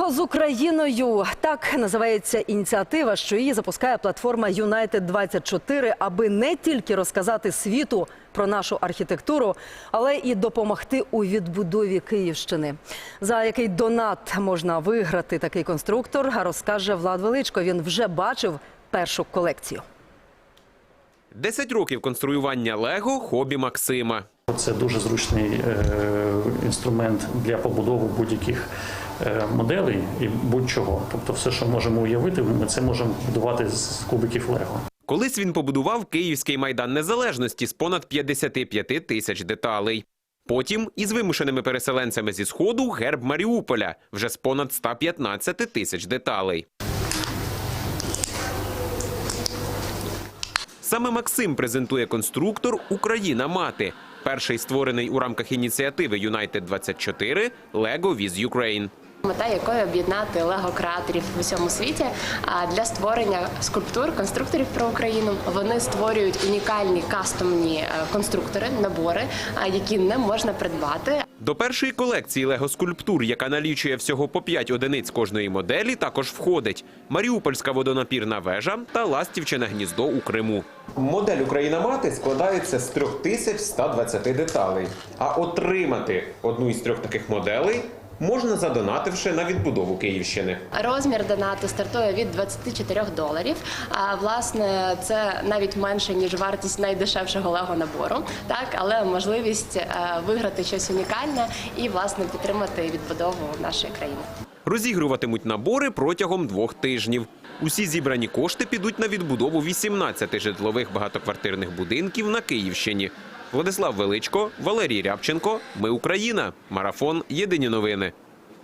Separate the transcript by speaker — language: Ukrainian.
Speaker 1: Лего з Україною так називається ініціатива, що її запускає платформа United 24 аби не тільки розказати світу про нашу архітектуру, але і допомогти у відбудові Київщини. За який донат можна виграти такий конструктор, розкаже Влад Величко. Він вже бачив першу колекцію.
Speaker 2: 10 років конструювання Лего хобі Максима.
Speaker 3: Це дуже зручний е, інструмент для побудови будь-яких моделей і будь-чого. Тобто, все, що можемо уявити, ми це можемо будувати з кубиків Лего.
Speaker 2: Колись він побудував Київський майдан незалежності з понад 55 тисяч деталей. Потім із вимушеними переселенцями зі сходу герб Маріуполя вже з понад 115 тисяч деталей. Саме Максим презентує конструктор Україна мати. Перший створений у рамках ініціативи United 24 Lego with Ukraine.
Speaker 4: Мета якої об'єднати лего-креаторів в усьому світі для створення скульптур, конструкторів про Україну. Вони створюють унікальні кастомні е, конструктори, набори, які не можна придбати.
Speaker 2: До першої колекції лего-скульптур, яка налічує всього по 5 одиниць кожної моделі, також входить Маріупольська водонапірна вежа та Ластівчине гніздо у Криму. Модель Україна мати складається з 3120 деталей. А отримати одну із трьох таких моделей можна задонативши на відбудову Київщини.
Speaker 4: Розмір донату стартує від 24 доларів. А власне це навіть менше ніж вартість найдешевшого лего набору. Так, але можливість е, виграти щось унікальне і власне підтримати відбудову нашої країни.
Speaker 2: Розігруватимуть набори протягом двох тижнів. Усі зібрані кошти підуть на відбудову 18 житлових багатоквартирних будинків на Київщині. Владислав Величко, Валерій Рябченко. Ми Україна. Марафон. Єдині новини.